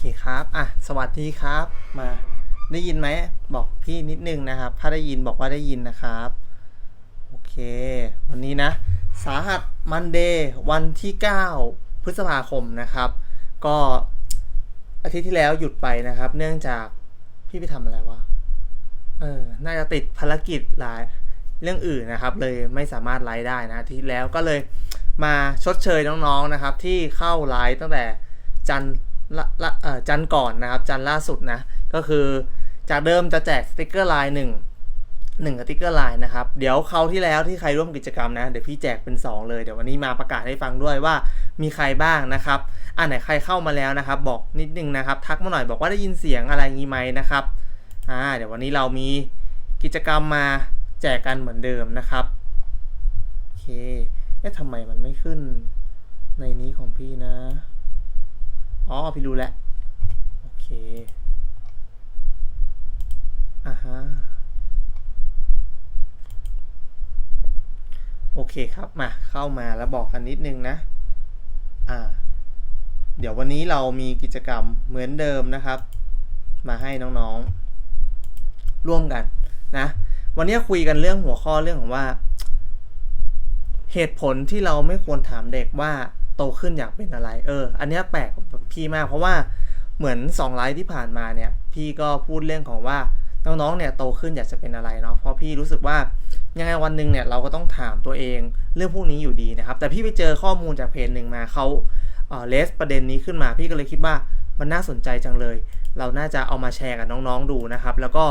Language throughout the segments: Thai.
เคครับอะสวัสดีครับ มาได้ยินไหม บอกพี่นิดนึงนะครับ ถ้าได้ยินบอกว่าได้ยินนะครับ โอเค วันนี้นะ สาหัสมันเดย์วันที่ 9 พฤษภาคมนะครับ ก็อาทิตย์ที่แล้วหยุดไปนะครับ เนื่องจากพี่ไปทำอะไรวะ เออ น่าจะติดภารกิจหลายเรื่องอื่นนะครับ เลยไม่สามารถไลฟ์ได้นะที่แล้วก็เลยมาชดเชยน้องๆนะครับ ที่เข้าไลฟ์ตั้งแต่จันทร์ ละละเอ่อจันก่อนนะครับจันล่าสุดนะก็คือจากเดิมจะแจกสติกเกอร์ลน์หนึ่งหนึ่งสติกเกอร์ลน์นะครับ เดี๋ยวเขาที่แล้วที่ใครร่วมกิจกรรมนะ เดี๋ยวพี่แจกเป็น 2 เลย เดี๋ยววันนี้มาประกาศให้ฟังด้วยว่ามีใครบ้างนะครับ อ่าไหนใครเข้ามาแล้วนะครับ บอกนิดนึงนะครับ ทักมาหน่อยบอกว่าได้ยินเสียงอะไรงี้ไหมนะครับ อ่า เดี๋ยววันนี้เรามีกิจกรรมมาแจกกันเหมือนเดิมนะครับ โอเค เอ๊ะทำไมมันไม่ขึ้นในนี้ของพี่นะ อ๋อ พี่รู้แล้วโอเคอ่าฮะโอเคครับ มาเข้ามาแล้วบอกกันนิดนึงนะ อ่า เดี๋ยววันนี้เรามีกิจกรรมเหมือนเดิมนะครับ มาให้น้องๆ ร่วมกันนะ วันนี้คุยกันเรื่องหัวข้อเรื่องของว่า เหตุผลที่เราไม่ควรถามเด็กว่า โตขึ้นอยากเป็นอะไร เออ อันนี้แปลกพี่มาก เพราะว่าเหมือนสองไลฟ์ที่ผ่านมาเนี่ย พี่ก็พูดเรื่องของว่าน้องๆเนี่ยโตขึ้นอยากจะเป็นอะไรเนาะเพราะพี่รู้สึกว่ายังไงวันหนึ่งเนี่ยเราก็ต้องถามตัวเองเรื่องพวกนี้อยู่ดีนะครับ แต่พี่ไปเจอข้อมูลจากเพจหนึ่งมาเขาเลสประเด็นนี้ขึ้นมา พี่ก็เลยคิดว่ามันน่าสนใจจังเลย เราน่าจะเอามาแชร์กับน้องๆดูนะครับ แล้วก็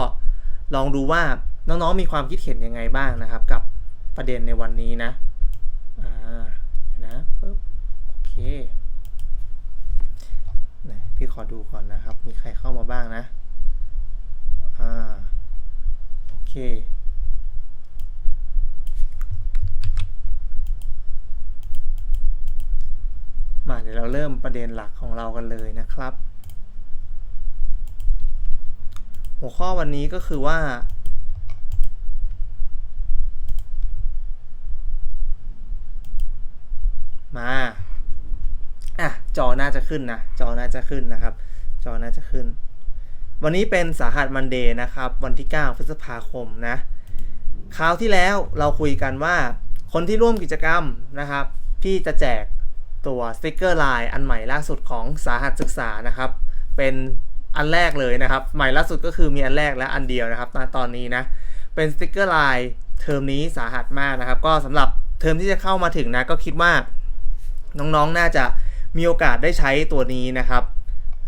ลองดูว่าน้องๆมีความคิดเห็นยังไงบ้างนะครับ กับประเด็นในวันนี้นะอ่านะปึ๊บ คไหนพี่ขอดูก่อนนะครับ มีใครเข้ามาบ้างนะ อ่า โอเค มาเดี๋ยวเราเริ่มประเด็นหลักของเรากันเลยนะครับ หัวข้อวันนี้ก็คือว่า อะ จอน่าจะขึ้นนะ จอน่าจะขึ้นนะครับ จอน่าจะขึ้น วันนี้เป็นสาหัสมันเดย์นะครับ วันที่ 9 พฤษภาคมนะ คราวที่แล้วเราคุยกันว่า คนที่ร่วมกิจกรรมนะครับ พี่จะแจกตัวสติกเกอร์ไลน์อันใหม่ล่าสุดของสาหัสศึกษานะครับ เป็นอันแรกเลยนะครับ ใหม่ล่าสุดก็คือมีอันแรกและอันเดียวนะครับตอนนี้นะ เป็นสติกเกอร์ไลน์เทอมนี้สาหัสมากนะครับ ก็สำหรับเทอมที่จะเข้ามาถึงนะก็คิดว่าน้องๆน่าจะ มีโอกาสได้ใช้ตัวนี้นะครับ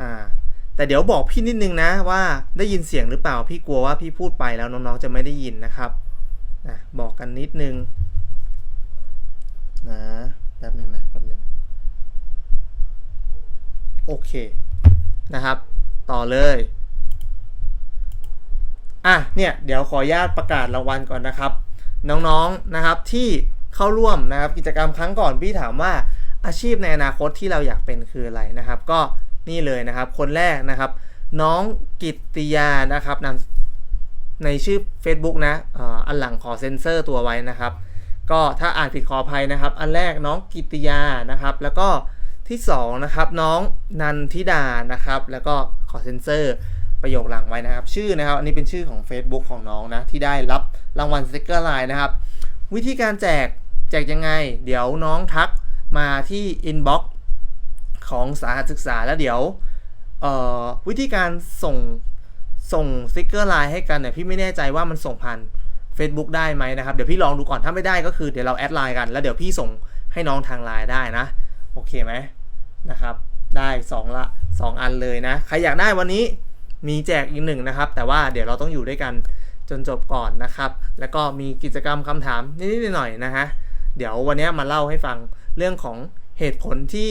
อ่าแต่เดี๋ยวบอกพี่นิดนึงนะว่าได้ยินเสียงหรือเปล่าพี่กลัวว่าพี่พูดไปแล้วน้องๆจะไม่ได้ยินนะครับนะบอกกันนิดนึงนะแป๊บนึงนะแป๊บนึงโอเคนะครับ ต่อเลยอะเนี่ยเดี๋ยวขออนุญาตประกาศรางวัลก่อนนะครับ น้องๆนะครับที่เข้าร่วมนะครับกิจกรรมครั้งก่อนพี่ถามว่า อาชีพในอนาคตที่เราอยากเป็นคืออะไรนะครับ ก็นี่เลยนะครับ คนแรกนะครับ น้องกิตติยานะครับนำในชื่อ Facebook นะอันหลังขอเซ็นเซอร์ตัวไว้นะครับ ก็ถ้าอ่านผิดขออภัยนะครับ อันแรกน้องกิตติยานะครับ แล้วก็ที่สองนะครับน้องนันทิดานะครับ แล้วก็ขอเซ็นเซอร์ประโยคหลังไว้นะครับ ชื่อนะครับ อันนี้เป็นชื่อของ Facebook ของน้องนะ ที่ได้รับรางวัลสติกเกอร์ไลน์นะครับ วิธีการแจกแจกยังไง เดี๋ยวน้องทัก มาที่ inbox ของสาหัสศึกษาแล้วเดี๋ยววิธีการส่งส่งสติกเกอร์ไลน์ให้กันเนี่ยพี่ไม่แน่ใจว่ามันส่งผ่าน Facebook ได้ไหมนะครับ เดี๋ยวพี่ลองดูก่อนถ้าไม่ได้ก็คือเดี๋ยวเราแอดไลน์กัน แล้วเดี๋ยวพี่ส่งให้น้องทางไลน์ได้นะ โอเคไหมนะครับ ได้ 2 ละ 2 อันเลยนะ ใครอยากได้วันนี้มีแจกอีกหนึ่งนะครับ แต่ว่าเดี๋ยวเราต้องอยู่ด้วยกันจนจบก่อนนะครับ แล้วก็มีกิจกรรมคำถามนิดๆหน่อยๆนะฮะเดี๋ยววันนี้มาเล่าให้ฟัง เรื่องของเหตุผลที่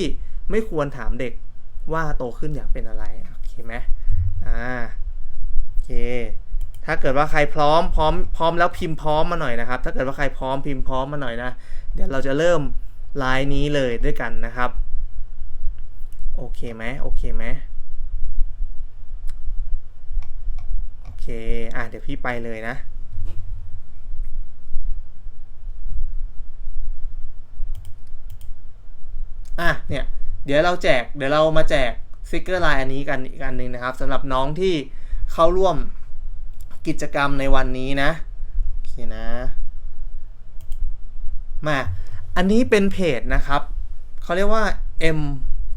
ไม่ควรถามเด็กว่าโตขึ้นอยากเป็นอะไร โอเคไหมอ่า โอเค ถ้าเกิดว่าใครพร้อมพร้อมพร้อมแล้วพิมพ์พร้อมมาหน่อยนะครับ ถ้าเกิดว่าใครพร้อมพิมพ์พร้อมมาหน่อยนะ เดี๋ยวเราจะเริ่มไลน์นี้เลยด้วยกันนะครับ โอเคไหมโอเคไหมโอเค อะเดี๋ยวพี่ไปเลยนะ อะเนี่ยเดี๋ยวเราแจกเดี๋ยวเรามาแจกสติกเกอร์ไลน์อันนี้กันอีกอันหนึ่งนะครับสำหรับน้องที่เข้าร่วมกิจกรรมในวันนี้นะโอเคนะมาอันนี้เป็นเพจนะครับเขาเรียกว่า M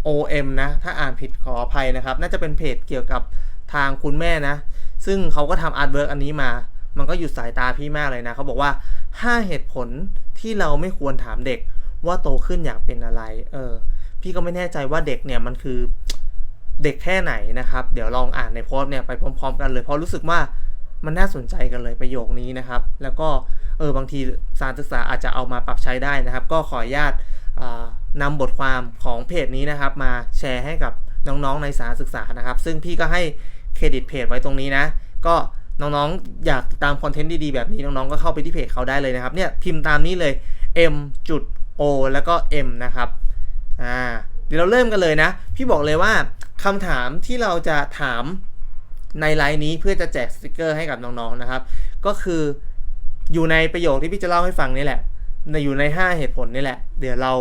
O M นะ ถ้าอ่านผิดขออภัยนะครับ น่าจะเป็นเพจเกี่ยวกับทางคุณแม่นะ ซึ่งเขาก็ทำอาร์ตเวิร์กอันนี้มา มันก็อยู่สายตาพี่มากเลยนะ เขาบอกว่า 5 เหตุผลที่เราไม่ควรถามเด็ก ว่าโตขึ้นอยากเป็นอะไร เออ พี่ก็ไม่แน่ใจว่าเด็กเนี่ยมันคือเด็กแค่ไหนนะครับ เดี๋ยวลองอ่านในโพสต์เนี่ยไปพร้อม ๆ กันเลยเพราะรู้สึกว่ามันน่าสนใจกันเลยประโยคนี้นะครับ แล้วก็เออบางทีสารศึกษาอาจจะเอามาปรับใช้ได้นะครับ ก็ขออนุญาตอ่านำบทความของเพจนี้นะครับ มาแชร์ให้กับน้องๆในสารศึกษานะครับ ซึ่งพี่ก็ให้เครดิตเพจไว้ตรงนี้นะ ก็น้องๆ อยากติดตามคอนเทนต์ดีๆ แบบนี้น้องๆ ก็เข้าไปที่เพจเขาได้เลยนะครับ เนี่ยพิมพ์ตามนี้เลย m จุด o แล้วก็ m นะครับอ่าเดี๋ยวเราเริ่มกันเลยนะ พี่บอกเลยว่าคำถามที่เราจะถามในไลน์นี้เพื่อจะแจกสติกเกอร์ให้กับน้องๆนะครับ ก็คืออยู่ในประโยคที่พี่จะเล่าให้ฟังนี่แหละในอยู่ใน 5 เหตุผลนี่แหละ เดี๋ยวเรา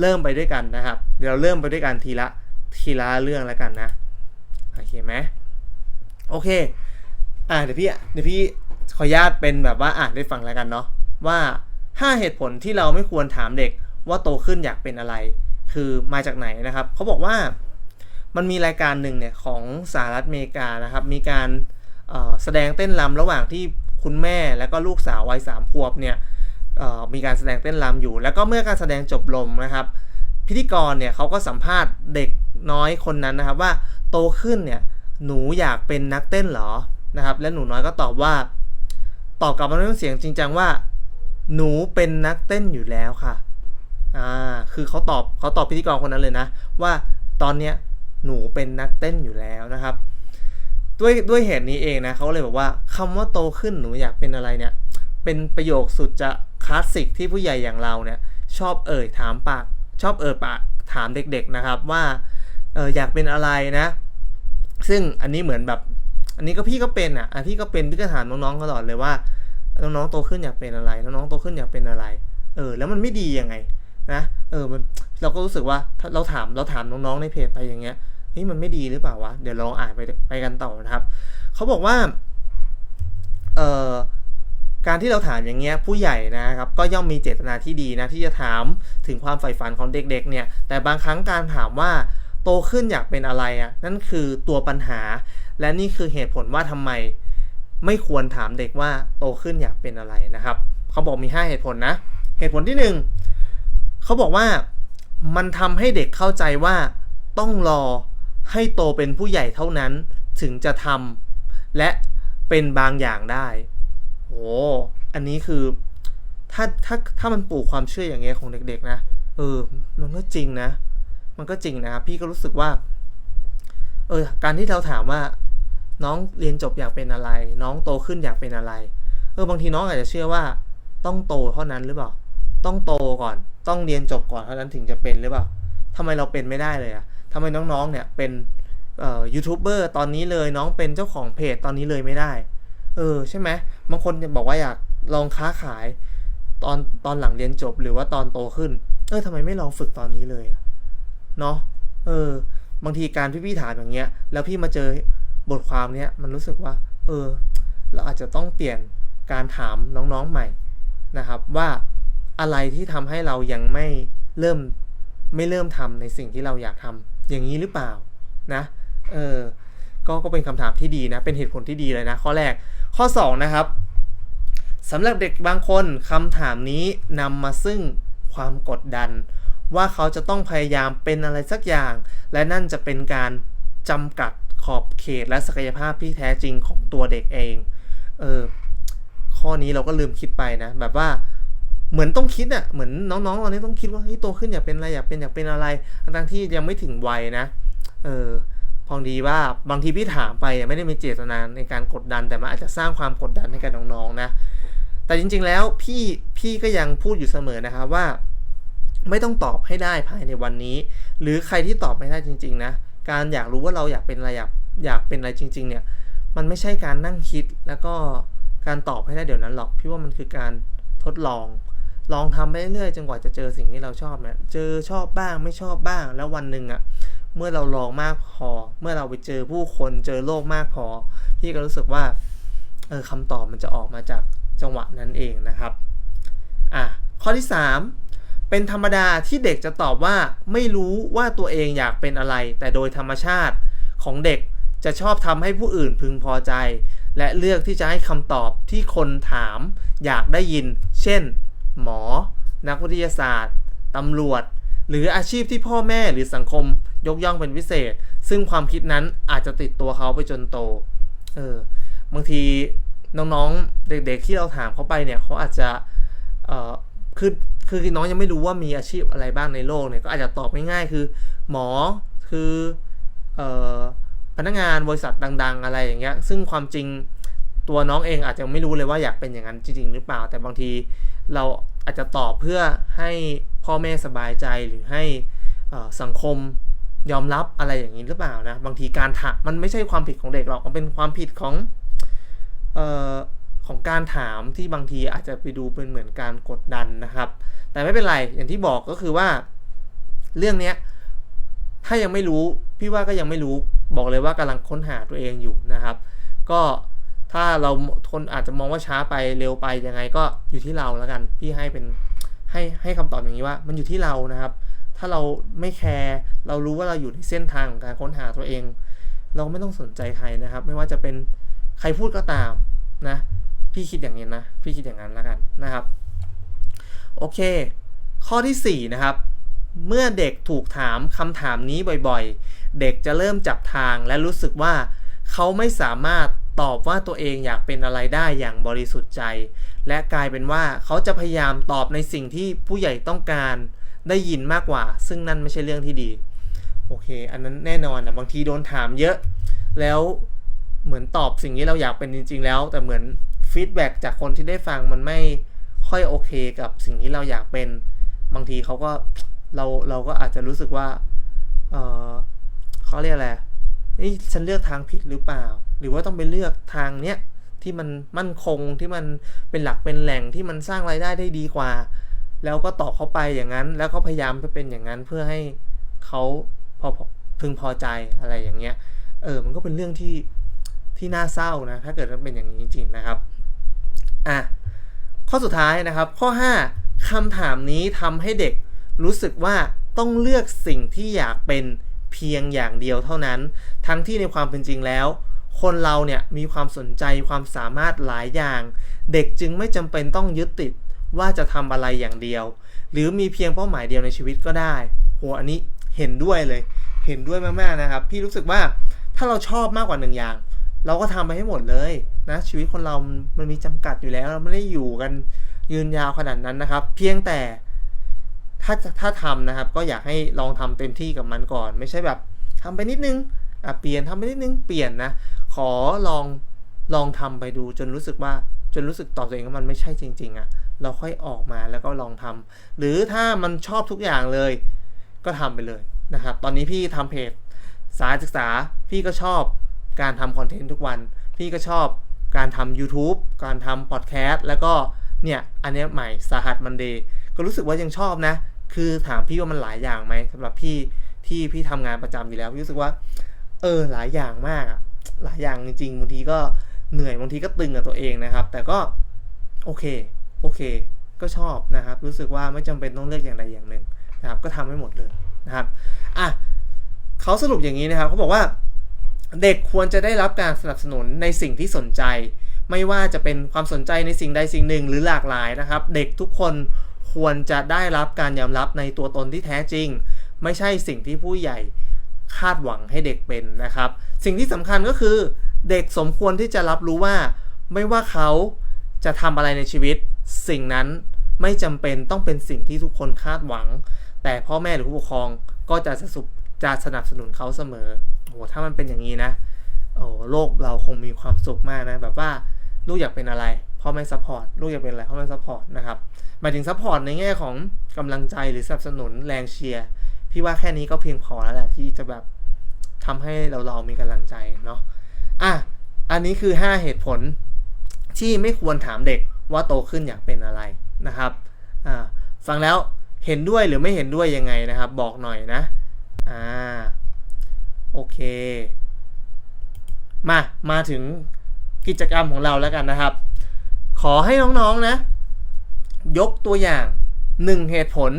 เริ่มไปด้วยกันนะครับ เดี๋ยวเราเริ่มไปด้วยกันทีละทีละเรื่องแล้วกันนะโอเคไหมโอเคอ่าเดี๋ยวพี่เดี๋ยวพี่ขออนุญาตเป็นแบบว่าอ่านได้ฟังแล้วกันเนาะว่า 5 เหตุผลที่เราไม่ควรถามเด็กว่าโตขึ้นอยากเป็นอะไร คือมาจากไหนนะครับ เขาบอกว่ามันมีรายการหนึ่งเนี่ยของสหรัฐอเมริกานะครับ มีการแสดงเต้นรำระหว่างที่คุณแม่และก็ลูกสาววัยสามขวบเนี่ยมีการแสดงเต้นรำอยู่ แล้วก็เมื่อการแสดงจบลงนะครับ พิธีกรเนี่ยเขาก็สัมภาษณ์เด็กน้อยคนนั้นนะครับ ว่าโตขึ้นเนี่ยหนูอยากเป็นนักเต้นหรอนะครับ และหนูน้อยก็ตอบว่า ตอบกลับมาด้วยเสียงจริงจังว่า หนูเป็นนักเต้นอยู่แล้วค่ะ อ่า คือเขาตอบเขาตอบพิธีกรคนนั้นเลยนะ ว่าตอนเนี้ยหนูเป็นนักเต้นอยู่แล้วนะครับ ด้วยด้วยเหตุนี้เองนะเขาเลยบอกว่าคำว่าโตขึ้นหนูอยากเป็นอะไรเนี่ย เป็นประโยคสุดจะคลาสสิกที่ผู้ใหญ่อย่างเราเนี่ย ชอบเอ่ยถามปาก ชอบเอ่ยปากถามเด็ก ๆนะครับว่าเอออยากเป็นอะไรนะ ซึ่งอันนี้เหมือนแบบ อันนี้ก็พี่ก็เป็นอะอันพี่ก็เป็นพี่ก็ถามน้องๆตลอดเลยว่า น้องๆโตขึ้นอยากเป็นอะไรน้องๆโตขึ้นอยากเป็นอะไร เออ แล้วมันไม่ดียังไงนะเออมันเราก็รู้สึกว่าถ้าเราถามเราถามน้องๆในเพจไปอย่างเงี้ยเฮ้ยมันไม่ดีหรือเปล่าวะเดี๋ยวลองอ่านไปไปกันต่อนะครับเขาบอกว่าเอ่อการที่เราถามอย่างเงี้ยผู้ใหญ่นะครับก็ย่อมมีเจตนาที่ดีนะที่จะถามถึงความใฝ่ฝันของเด็กๆเนี่ยแต่บางครั้งการถามว่าโตขึ้นอยากเป็นอะไรอะ่ะนั่นคือตัวปัญหา และนี่คือเหตุผลว่าทำไม ไม่ควรถามเด็กว่าโตขึ้นอยากเป็นอะไรนะครับ เขาบอกมี 5 เหตุผลนะ เหตุผลที่ 1เขาบอกว่ามันทำให้เด็กเข้าใจว่าต้องรอให้โตเป็นผู้ใหญ่เท่านั้นถึงจะทำและเป็นบางอย่างได้โอ้อันนี้คือถ้าถ้าถ้ามันปลูกความเชื่ออย่างเงี้ยของเด็กๆนะ เออ มันก็จริงนะ มันก็จริงนะ พี่ก็รู้สึกว่า เออ การที่เราถามว่า น้องเรียนจบอยากเป็นอะไร น้องโตขึ้นอยากเป็นอะไร เออบางทีน้องอาจจะเชื่อว่าต้องโตเท่านั้นหรือเปล่า ต้องโตก่อน ต้องเรียนจบก่อนเท่านั้นถึงจะเป็นหรือเปล่าทำไมเราเป็นไม่ได้เลยอะทำไมน้องๆเนี่ยเป็นยูทูบเบอร์ตอนนี้เลยน้องเป็นเจ้าของเพจตอนนี้เลยไม่ได้ เออใช่ไหมบางคนจะบอกว่าอยากลองค้าขายตอนตอนหลังเรียนจบหรือว่าตอนโตขึ้น เออทำไมไม่ลองฝึกตอนนี้เลยเนาะเออบางทีการพี่พี่ถามอย่างเงี้ย แล้วพี่มาเจอ บทความเนี้ยมันรู้สึกว่า เออ เราอาจจะต้องเปลี่ยนการถามน้องๆใหม่นะครับ ว่าอะไรที่ทำให้เรายังไม่เริ่มไม่เริ่มทำในสิ่งที่เราอยากทำอย่างนี้หรือเปล่านะเออก็ก็เป็นคำถามที่ดีนะเป็นเหตุผลที่ดีเลยนะ ข้อแรกข้อ 2 นะครับสำหรับเด็กบางคนคำถามนี้นำมาซึ่งความกดดัน ว่าเขาจะต้องพยายามเป็นอะไรสักอย่าง และนั่นจะเป็นการจำกัด ขอบเขตและศักยภาพที่แท้จริงของตัวเด็กเอง เออ ข้อนี้เราก็ลืมคิดไปนะ แบบว่าเหมือนต้องคิดอะ่ะ เหมือนน้องๆตอนนี้ต้องคิดว่าเฮ้ยโตขึ้นอยากเป็นอะไรอยากเป็นอยากเป็นอะไรทั้งที่ยังไม่ถึงวัยนะ เออพองดีว่าบางทีพี่ถามไปไม่ได้มีเจตนาในการกดดันแต่มันอาจจะสร้างความกดดันให้กับน้องๆนะ แต่จริงๆแล้วพี่พี่ก็ยังพูดอยู่เสมอนะครับว่า ไม่ต้องตอบให้ได้ภายในวันนี้ หรือใครที่ตอบไม่ได้จริง ๆ นะ การอยากรู้ว่าเราอยากเป็นอะไรอยากอยากเป็นอะไรจริง ๆ เนี่ย มันไม่ใช่การนั่งคิดแล้วก็การตอบให้ได้เดี๋ยวนั้นหรอก พี่ว่ามันคือการทดลอง ลองทำไปเรื่อยๆจนกว่าจะเจอสิ่งที่เราชอบเนี่ยเจอชอบบ้างไม่ชอบบ้าง แล้ววันหนึ่งอะ่ะ เมื่อเราลองมากพอ เมื่อเราไปเจอผู้คนเจอโลกมากพอ พี่ก็รู้สึกว่าเออคำตอบมันจะออกมาจากจังหวะนั้นเองนะครับ อะ ข้อที่ 3 เป็นธรรมดาที่เด็กจะตอบว่าไม่รู้ว่าตัวเองอยากเป็นอะไร แต่โดยธรรมชาติของเด็กจะชอบทำให้ผู้อื่นพึงพอใจ และเลือกที่จะให้คำตอบที่คนถามอยากได้ยิน เช่น หมอ นักวิทยาศาสตร์ตำรวจ หรืออาชีพที่พ่อแม่หรือสังคมยกย่องเป็นพิเศษ ซึ่งความคิดนั้นอาจจะติดตัวเขาไปจนโตเออบางทีน้องๆเด็กๆที่เราถามเขาไปเนี่ยเขาอาจจะเออ คือคือน้องยังไม่รู้ว่ามีอาชีพอะไรบ้างในโลกเนี่ยก็อาจจะตอบง่ายๆคือ หมอคือเอ่อพนักงานบริษัทดัง ๆ อะไรอย่างเงี้ย ซึ่งความจริงตัวน้องเองอาจจะไม่รู้เลยว่าอยากเป็นอย่างนั้นจริง ๆ หรือเปล่า แต่บางทีเราอาจจะตอบเพื่อให้พ่อแม่สบายใจหรือให้สังคมยอมรับอะไรอย่างนี้หรือเปล่านะ บางทีการถามมันไม่ใช่ความผิดของเด็กหรอก มันเป็นความผิดของอ ของการถามที่บางทีอาจจะไปดูเป็นเหมือนการกดดันนะครับ แต่ไม่เป็นไรอย่างที่บอกก็คือว่า เรื่องเนี้ยถ้ายังไม่รู้พี่ว่าก็ยังไม่รู้บอกเลยว่ากำลังค้นหาตัวเองอยู่นะครับ ก็ถ้าเราคนอาจจะมองว่าช้าไปเร็วไปยังไงก็อยู่ที่เราแล้วกัน พี่ให้เป็นให้ให้คำตอบอย่างนี้ว่า มันอยู่ที่เรานะครับ ถ้าเราไม่แคร์เรารู้ว่าเราอยู่ในเส้นทางของการค้นหาตัวเอง เราไม่ต้องสนใจใครนะครับ ไม่ว่าจะเป็นใครพูดก็ตามนะ พี่คิดอย่างนี้นะ พี่คิดอย่างนั้นแล้วกันนะครับ โอเค ข้อที่4นะครับ เมื่อเด็กถูกถามคำถามนี้บ่อยๆ เด็กจะเริ่มจับทางและรู้สึกว่าเขาไม่สามารถตอบว่าตัวเองอยากเป็นอะไรได้อย่างบริสุทธิ์ใจ และกลายเป็นว่าเขาจะพยายามตอบในสิ่งที่ผู้ใหญ่ต้องการได้ยินมากกว่า ซึ่งนั่นไม่ใช่เรื่องที่ดี โอเค อันนั้นแน่นอนนะบางทีโดนถามเยอะ แล้วเหมือนตอบสิ่งที่เราอยากเป็นจริง ๆ แล้ว แต่เหมือน ฟีดแบ็จากคนที่ได้ฟังมันไม่ค่อยโอเคกับสิ่งที่เราอยากเป็น บางทีเขาก็เราเราก็อาจจะรู้สึกว่าเออเขาเรียกอะไรนี่ฉันเลือกทางผิดหรือเปล่า หรือว่าต้องไปเลือกทางเนี้ยที่มันมั่นคงที่มันเป็นหลักเป็นแหล่งที่มันสร้างรายได้ได้ดีกว่า แล้วก็ตอบเขาไปอย่างนั้น แล้วก็พยายามไปเป็นอย่างนั้นเพื่อให้เขาพอพึงพอใจอะไรอย่างเงี้ย เออ มันก็เป็นเรื่องที่ที่น่าเศร้านะ ถ้าเกิดมันเป็นอย่างนี้จริงๆนะครับ อะข้อสุดท้ายนะครับ ข้อ 5คำถามนี้ทำให้เด็กรู้สึกว่าต้องเลือกสิ่งที่อยากเป็นเพียงอย่างเดียวเท่านั้น ทั้งที่ในความเป็นจริงแล้ว คนเราเนี่ยมีความสนใจความสามารถหลายอย่าง เด็กจึงไม่จำเป็นต้องยึดติดว่าจะทำอะไรอย่างเดียว หรือมีเพียงเป้าหมายเดียวในชีวิตก็ได้โหอันนี้เห็นด้วยเลย เห็นด้วยมากๆนะครับ พี่รู้สึกว่าถ้าเราชอบมากกว่าหนึ่งอย่าง เราก็ทำไปให้หมดเลยนะชีวิตคนเรา มันมีจำกัดอยู่แล้ว เราไม่ได้อยู่กันยืนยาวขนาดนั้นนะครับ เพียงแต่ถ้าถ้าทำนะครับ ก็อยากให้ลองทำเต็มที่กับมันก่อน ไม่ใช่แบบทำไปนิดนึงอะเปลี่ยนทำไปนิดนึงเปลี่ยนนะขอลองลองทำไปดูจนรู้สึกว่าจนรู้สึกต่อตัวเองว่ามันไม่ใช่จริง ๆอะ่ะเราค่อยออกมาแล้วก็ลองทำหรือถ้ามันชอบทุกอย่างเลย ก็ทำไปเลยนะครับ ตอนนี้พี่ทำเพจสายศึกษาพี่ก็ชอบ การทำคอนเทนต์ทุกวัน พี่ก็ชอบการทำ YouTube การทำพอดแคสต์แล้วก็เนี่ยอันนี้ใหม่สาหัสมันเดย์ก็รู้สึกว่ายังชอบนะ คือถามพี่ว่ามันหลายอย่างไหมสำหรับพี่ที่พี่ทำงานประจำอยู่แล้วพี่รู้สึกว่าเออหลายอย่างมากอะหลายอย่างจริงๆบางทีก็เหนื่อยบางทีก็ตึงกับตัวเองนะครับ แต่ก็โอเคโอเค ก็ชอบนะครับ รู้สึกว่าไม่จำเป็นต้องเลือกอย่างใดอย่างหนึ่งนะครับ ก็ทำให้หมดเลยนะครับอะเขาสรุปอย่างนี้นะครับเขาบอกว่า เด็กควรจะได้รับการสนับสนุนในสิ่งที่สนใจ ไม่ว่าจะเป็นความสนใจในสิ่งใดสิ่งหนึ่งหรือหลากหลายนะครับ เด็กทุกคนควรจะได้รับการยอมรับในตัวตนที่แท้จริง ไม่ใช่สิ่งที่ผู้ใหญ่คาดหวังให้เด็กเป็นนะครับ สิ่งที่สำคัญก็คือ เด็กสมควรที่จะรับรู้ว่า ไม่ว่าเขาจะทำอะไรในชีวิต สิ่งนั้นไม่จำเป็นต้องเป็นสิ่งที่ทุกคนคาดหวัง แต่พ่อแม่หรือผู้ปกครองก็จะสุจะสนับสนุนเขาเสมอ โอ้ถ้ามันเป็นอย่างนี้นะโอ้โลกเราคงมีความสุขมากนะแบบว่าลูกอยากเป็นอะไรพ่อแม่ซัพพอร์ตลูกอยากเป็นอะไรพ่อแม่ซัพพอร์ตนะครับหมายถึงซัพพอร์ตในแง่ของกำลังใจหรือสนับสนุนแรงเชียร์พี่ว่าแค่นี้ก็เพียงพอแล้วแหละที่จะแบบทำให้เราเรามีกำลังใจเนาะอะอันนี้คือ 5 เหตุผลที่ไม่ควรถามเด็กว่าโตขึ้นอยากเป็นอะไรนะครับอ่าฟังแล้วเห็นด้วยหรือไม่เห็นด้วยยังไงนะครับ บอกหน่อยนะอ่า โอเค มา มาถึงกิจกรรมของเราแล้วกันนะครับ ขอให้น้องๆนะ ยกตัวอย่างหนึ่งเหตุผล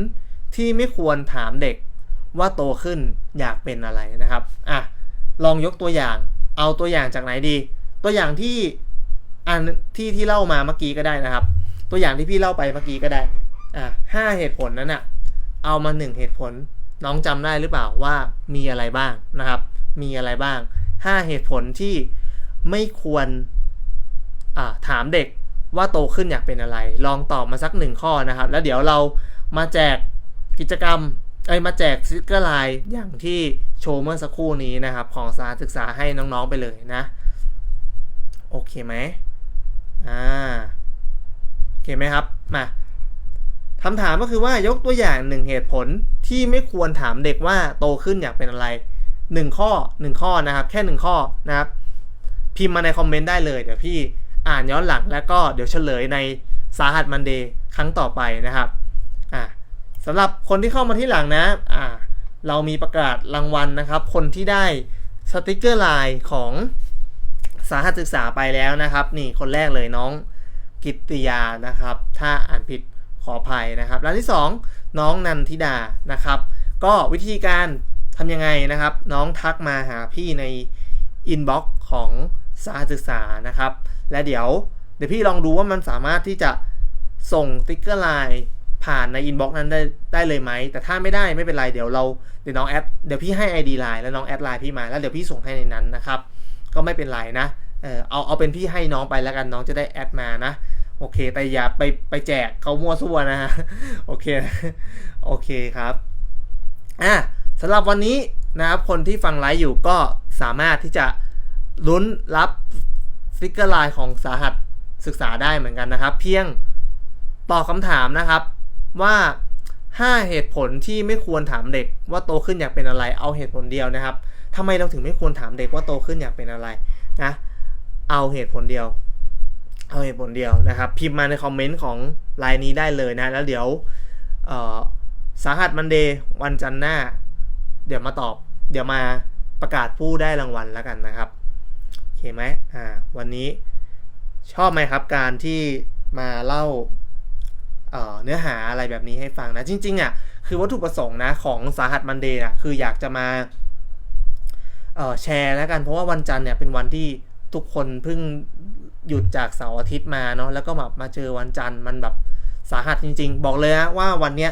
ที่ไม่ควรถามเด็กว่าโตขึ้นอยากเป็นอะไรนะครับ อะ ลองยกตัวอย่าง เอาตัวอย่างจากไหนดี ตัวอย่างที่อันที่ที่เล่ามาเมื่อกี้ก็ได้นะครับ ตัวอย่างที่พี่เล่าไปเมื่อกี้ก็ได้ อะห้าเหตุผลนั้นอะ เอามาหนึ่งเหตุผล น้องจำได้หรือเปล่าว่ามีอะไรบ้างนะครับ มีอะไรบ้าง 5 เหตุผลที่ไม่ควรถามเด็กว่าโตขึ้นอยากเป็นอะไร ลองตอบมาสักหนึ่งข้อนะครับ แล้วเดี๋ยวเรามาแจกกิจกรรมไอ้มาแจกสติกเกอร์ไลน์อย่างที่โชว์เมื่อสักครู่นี้นะครับ ของสารศึกษาให้น้องๆไปเลยนะ โอเคไหมอ่า โอเคไหมครับ มา คำถามก็คือว่ายกตัวอย่างหนึ่งเหตุผลที่ไม่ควรถามเด็กว่าโตขึ้นอยากเป็นอะไรหนึ่งข้อหนึ่งข้อนะครับ แค่หนึ่งข้อนะครับ พิมพ์มาในคอมเมนต์ได้เลย เดี๋ยวพี่อ่านย้อนหลังแล้วก็เดี๋ยวเฉลยในสาหัสมันเดย์ครั้งต่อไปนะครับอ่าสำหรับคนที่เข้ามาที่หลังนะอ่าเรามีประกาศรางวัลนะครับ คนที่ได้สติกเกอร์ไลน์ของสาหัสศึกษาไปแล้วนะครับ นี่คนแรกเลยน้องกิตติยานะครับ ถ้าอ่านผิด ขออภัยนะครับแล้วที่ 2 น้องนันทิดานะครับ ก็วิธีการทำยังไงนะครับ น้องทักมาหาพี่ในอินบ็อกซ์ของสาศึกษานะครับ และเดี๋ยวเดี๋ยวพี่ลองดูว่ามันสามารถที่จะส่งติ๊กเกอร์ไลน์ผ่านในอินบ็อกซ์นั้นได้ได้เลยไหม แต่ถ้าไม่ได้ไม่เป็นไร เดี๋ยวเราเดี๋ยวน้องแอดเดี๋ยวพี่ให้ ID ไลน์แล้วน้องแอดไลน์พี่มาแล้วเดี๋ยวพี่ส่งให้ในนั้นนะครับ ก็ไม่เป็นไรนะ เออเอาเอาเป็นพี่ให้น้องไปแล้วกันน้องจะได้แอดมานะ โอเค แต่อย่าไปไปแจกเขามั่วซั่วนะฮะโอเคโอเคครับอะสำหรับวันนี้นะครับคนที่ฟังไลฟ์อยู่ก็สามารถที่จะลุ้นรับสติกเกอร์ไลน์ของสาหัสศึกษาได้เหมือนกันนะครับ เพียงตอบคำถามนะครับว่า 5 เหตุผลที่ไม่ควรถามเด็กว่าโตขึ้นอยากเป็นอะไรเอาเหตุผลเดียวนะครับทำไมเราถึงไม่ควรถามเด็กว่าโตขึ้นอยากเป็นอะไรนะเอาเหตุผลเดียว เอาเหตุผลเดียวนะครับ พิมพ์มาในคอมเมนต์ของไลน์นี้ได้เลยนะ แล้วเดี๋ยวสาหัสมันเดย์วันจันทร์หน้า เดี๋ยวมาตอบ เดี๋ยวมาประกาศผู้ได้รางวัลแล้วกันนะครับโอเคไหมอ่าวันนี้ชอบไหมครับการที่มาเล่าเเนื้อหาอะไรแบบนี้ให้ฟังนะ จริงๆอะคือวัตถุประสงค์นะของสาหัสมันเดย์อะคืออยากจะมาแชร์แล้วกันเพราะว่าวันจันทร์เนี่ยเป็นวันที่ทุกคนเพิ่ง หยุดจากเสาร์อาทิตย์มาเนาะแล้วก็แบบมาเจอวันจันทร์มันแบบสาหัสจริง ๆ บอกเลยนะว่าวันเนี้ย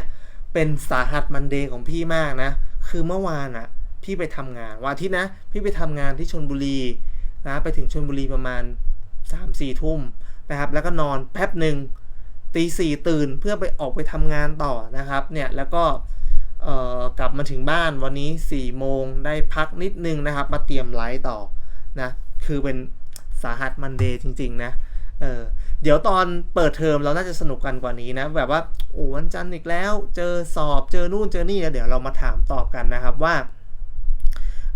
เป็นสาหัสมันเดย์ของพี่มากนะ คือเมื่อวานอะพี่ไปทำงานวันอาทิตย์นะ พี่ไปทำงานที่ชนบุรีนะไปถึงชนบุรีประมาณ3ามสี่ทุ่มนะครับ แล้วก็นอนแป๊บหนึ่งตีสี่ตื่นเพื่อไปออกไปทำงานต่อนะครับ เนี่ยแล้วก็กลับมาถึงบ้านวันนี้4ี่โมงได้พักนิดนึงนะครับ มาเตรียมไลฟ์ต่อนะ คือเป็น สาหัสมันเดย์จริง ๆ นะ เออ เดี๋ยวตอนเปิดเทอมเราน่าจะสนุกกันกว่านี้นะ แบบว่า โอ้วันจันทร์อีกแล้ว เจอสอบ เจอนู่นเจอนี่แล้วเดี๋ยวเรามาถามตอบกันนะครับว่า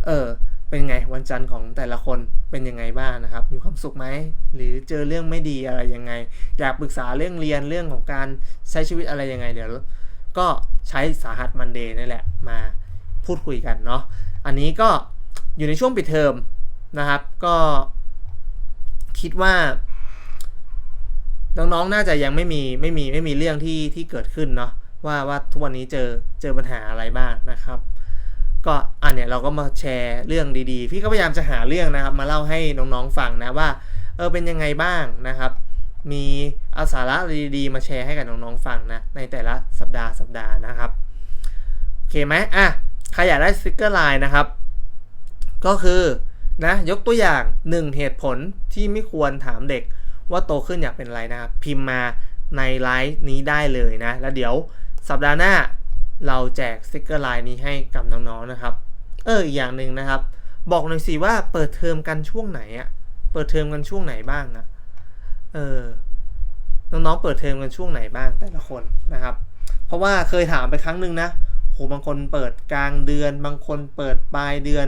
เออ เป็นไงวันจันทร์ของแต่ละคนเป็นยังไงบ้างนะครับ มีความสุขไหม หรือเจอเรื่องไม่ดีอะไรยังไง อยากปรึกษาเรื่องเรียนเรื่องของการใช้ชีวิตอะไรยังไง เดี๋ยว ก็ใช้สาหัสมันเดย์นี่แหละมาพูดคุยกันเนาะ อันนี้ก็อยู่ในช่วงปิดเทอมนะครับ ก็ คิดว่าน้องๆน่าจะยังไม่มีไม่มีไม่มีเรื่องที่ที่เกิดขึ้นเนาะว่าว่าทุกวันนี้เจอเจอปัญหาอะไรบ้างนะครับ ก็อันเนี้ยเราก็มาแชร์เรื่องดีๆ พี่ก็พยายามจะหาเรื่องนะครับ มาเล่าให้น้องๆฟังนะว่าเออเป็นยังไงบ้างนะครับ มีอาสาระดีๆ มาแชร์ให้กับน้องๆฟังนะในแต่ละสัปดาห์สัปดาห์นะครับโอเคไหมอะใครอยากได้สติกเกอร์ไลน์นะครับ ก็คือ นะยกตัวอย่าง 1 เหตุผลที่ไม่ควรถามเด็กว่าโตขึ้นอยากเป็นอะไรนะครับพิมพ์มาในไลฟ์นี้ได้เลยนะ แล้วเดี๋ยวสัปดาห์หน้าเราแจกสติกเกอร์ไลน์นี้ให้กับน้องๆนะครับ เอออีกอย่างหนึ่งนะครับ บอกหน่อยสิว่าเปิดเทอมกันช่วงไหนอะเปิดเทอมกันช่วงไหนบ้างนะเออน้องๆเปิดเทอมกันช่วงไหนบ้างแต่ละคนนะครับ เพราะว่าเคยถามไปครั้งหนึ่งนะโหบางคนเปิดกลางเดือน บางคนเปิดปลายเดือน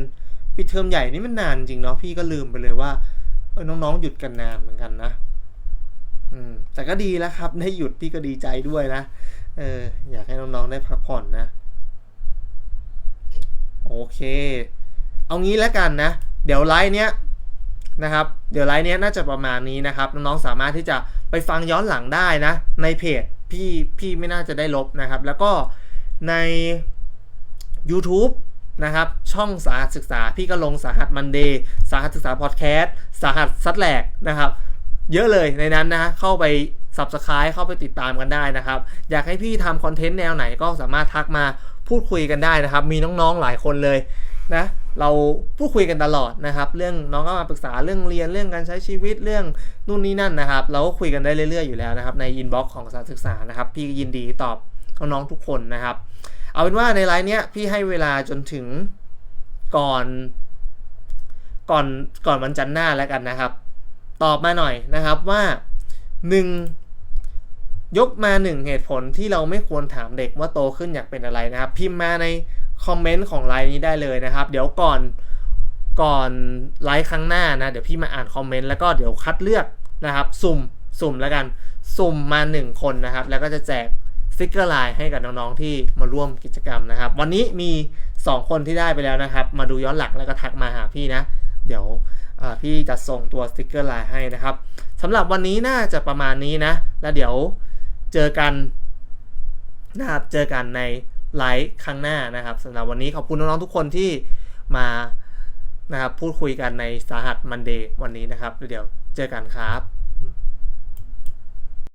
ปิดเทอมใหญ่นี่มันนานจริงเนาะพี่ก็ลืมไปเลยว่าเออน้องๆหยุดกันนานเหมือนกันนะ อืม แต่ก็ดีแล้วครับได้หยุดพี่ก็ดีใจด้วยนะเออ อยากให้น้องๆได้พักผ่อนนะ โอเค เอางี้แล้วกันนะ เดี๋ยวไลฟ์เนี้ยนะครับ เดี๋ยวไลฟ์เนี้ยน่าจะประมาณนี้นะครับ น้องๆสามารถที่จะไปฟังย้อนหลังได้นะ ในเพจพี่พี่ไม่น่าจะได้ลบนะครับ แล้วก็ใน YouTube นะครับ ช่องสาหัสศึกษา พี่ก็ลงสาหัสมันเดย์สาหัสศึกษาพอดแคสต์สาหัสซัดแหลกนะครับ เยอะเลยในนั้นนะเข้าไป Subscribe เข้าไปติดตามกันได้นะครับ อยากให้พี่ทำคอนเทนต์แนวไหนก็สามารถทักมาพูดคุยกันได้นะครับ มีน้องๆหลายคนเลยนะเราพูดคุยกันตลอดนะครับ เรื่องน้องก็มาปรึกษาเรื่องเรียนเรื่องการใช้ชีวิตเรื่องนู่นนี่นั่นนะครับ เราก็คุยกันได้เรื่อยๆอยู่แล้วนะครับ ในอินบ็อกซ์ของสารศึกษานะครับ พี่ยินดีตอบน้องๆทุกคนนะครับ เอาเป็นว่าในไลน์เนี้ยพี่ให้เวลาจนถึงก่อน ก่อนก่อนวันจันทร์หน้าแล้วกันนะครับ ตอบมาหน่อยนะครับว่า 1 ยกมา 1 เหตุผลที่เราไม่ควรถามเด็กว่าโตขึ้นอยากเป็นอะไรนะครับ พิมพ์มาในคอมเมนต์ของไลน์นี้ได้เลยนะครับ เดี๋ยวก่อนก่อนไลฟ์ครั้งหน้านะ เดี๋ยวพี่มาอ่านคอมเมนต์แล้วก็เดี๋ยวคัดเลือกนะครับ สุ่มสุ่มแล้วกัน สุ่มมา 1 คนนะครับ แล้วก็จะแจก สติกเกอร์ไลน์ให้กับน้องๆที่มาร่วมกิจกรรมนะครับ วันนี้มี 2 คนที่ได้ไปแล้วนะครับ มาดูย้อนหลังแล้วก็ทักมาหาพี่นะ เดี๋ยวพี่จะส่งตัวสติกเกอร์ไลน์ให้นะครับสำหรับวันนี้น่าจะประมาณนี้นะ แล้วเดี๋ยวเจอกันนะครับเจอกันในไลฟ์ครั้งหน้านะครับสำหรับวันนี้ขอบคุณน้องๆทุกคนที่มานะครับพูดคุยกันในสาหัสมันเดย์วันนี้นะครับ เดี๋ยวเจอกันครับ